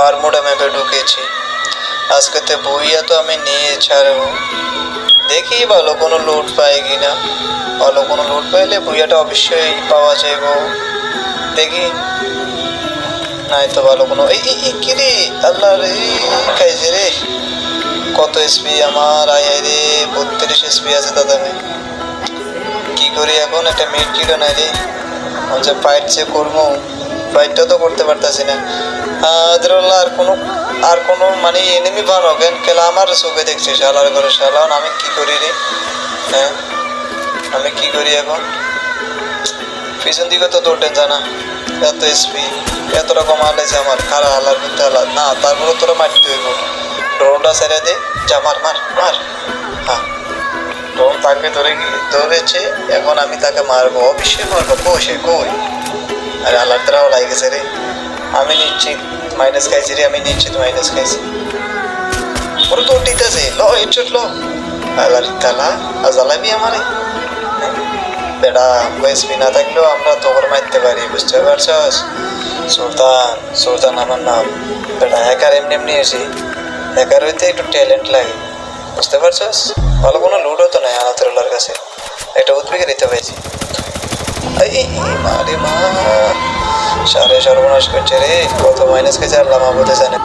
Bermuda ম্যাপে ঢুকেছি। আজকে তো বইয়া তো আমি নিয়ে ছাড়বো। দেখি ভালো কোনো লুট পাই কি না ভালো কোনো লুট পাইলে বইয়াটা অবশ্যই পাওয়া যাইব দেখি। নাই তো ভালো কোনো এই কি রে? আল্লাহ রে, খাইছে রে। কত এসপি আমার, আয় আয় রে। বত্রিশ এসপি আছে দাদা আমি কি করি এখন? একটা মিট কিলো নাই রে। যে ফাইট যে করব ফাইটটা তো করতে পারতাছি না। আর কোনো আর কোনো মানে এনিমি বানো কেন কেলা আমার চোখে দেখছি শালার ঘরে শালা আমি কি করি রে? হ্যাঁ? আমি কি করি এখন? পিছন দিকে তো দৌড়েন জানা। এত এসপি এত রকম আলাইছে আমার। খারা আলার করতে আলাদ না তারপরে তোরা মারতে হইব। ড্রোনটা ছেড়ে দে। যা, মার মার মার। হ্যাঁ ড্রোন তাকে ধরে ধরেছে, এখন আমি তাকে মারবো। অবশ্যই মারবো। কই সে কই? আরে আলার দ্বারাও লাগেছে রে। আমি নিশ্চিত মাইনাস খাইছি রে, আমি নিশ্চিত মাইনাস খাইছি। ওরা তো উঠিতেছে ল হেডশট ল। আলার তালা আজ আলাবি আমারে। বেটা ওয়েসপি না থাকলেও আমরা তোর মারতে পারি, বুঝতে পারছস? সুলতান সুলতান আমার নাম। বেটা হ্যাকার এমনি এমনি এসে হ্যাকার হইতে একটু ট্যালেন্ট লাগে, বুঝতে পারছস? ভালো কোনো লুট হতো না আনাতুল্লার কাছে। একটা উদ্বেগে দিতে পেয়েছি এই মারে মা সারে সর্বনাশ করছে রে। কত মাইনাস খেয়েছে আল্লাহ মাহবুদে জানে।